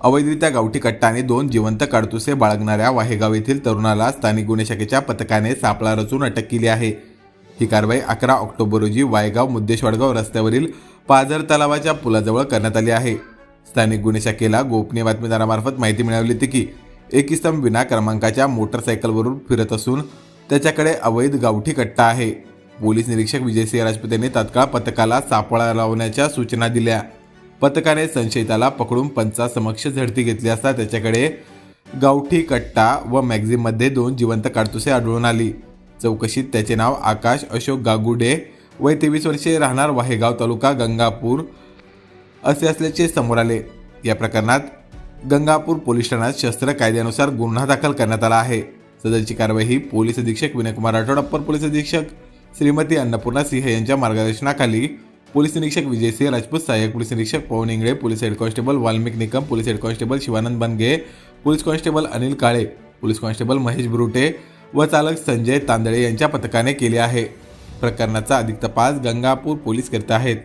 अवैधरित्या गावठी कट्टा आणि दोन जिवंत काडतुसे बाळगणाऱ्या वाहेगाव येथील तरुणाला स्थानिक गुन्हे शाखेच्या पथकाने सापळा रचून अटक केली आहे. ही कारवाई अकरा ऑक्टोबर रोजी वायगाव मुद्देशवाडगाव रस्त्यावरील पाझर तलावाच्या पुलाजवळ करण्यात आली आहे. स्थानिक गुन्हे शाखेला गोपनीय बातमीदारामार्फत माहिती मिळाली होती की एक इसम विना क्रमांकाच्या मोटरसायकलवरून फिरत असून त्याच्याकडे अवैध गावठी कट्टा आहे. पोलीस निरीक्षक विजयसिंह राजपूत यांनी तात्काळ पथकाला सापळा लावण्याच्या सूचना दिल्या. पथकाने संशयिताला पकडून पंचासमक्ष झडती घेतली असता त्याच्याकडे गावठी कट्टा व मॅगझिनमध्ये दोन जिवंत काडतुसे आढळून आली. चौकशीत त्याचे नाव आकाश अशोक गागुडे वय तेवीस वर्षे राहणार वाहेगाव तालुका गंगापूर असे असल्याचे समोर आले. या प्रकरणात गंगापूर पोलीस ठाण्यात शस्त्र कायद्यानुसार गुन्हा दाखल करण्यात आला आहे. सदरची कारवाई ही पोलीस अधीक्षक विनयकुमार राठोड अप्पर पोलीस अधीक्षक श्रीमती अन्नपूर्णा सिंह यांच्या मार्गदर्शनाखाली पोलीस निरीक्षक विजयसिंह राजपूत सहाय्यक पोलीस निरीक्षक Pawan Ingale police head constable Valmik Nikam police head constable Shivanand Bange police constable Anil Kale police constable Mahesh Brute व चालक संजय तांदळे यांच्या पथकाने केले आहे. प्रकरणाचा अधिक तपास गंगापूर पोलीस करत आहेत.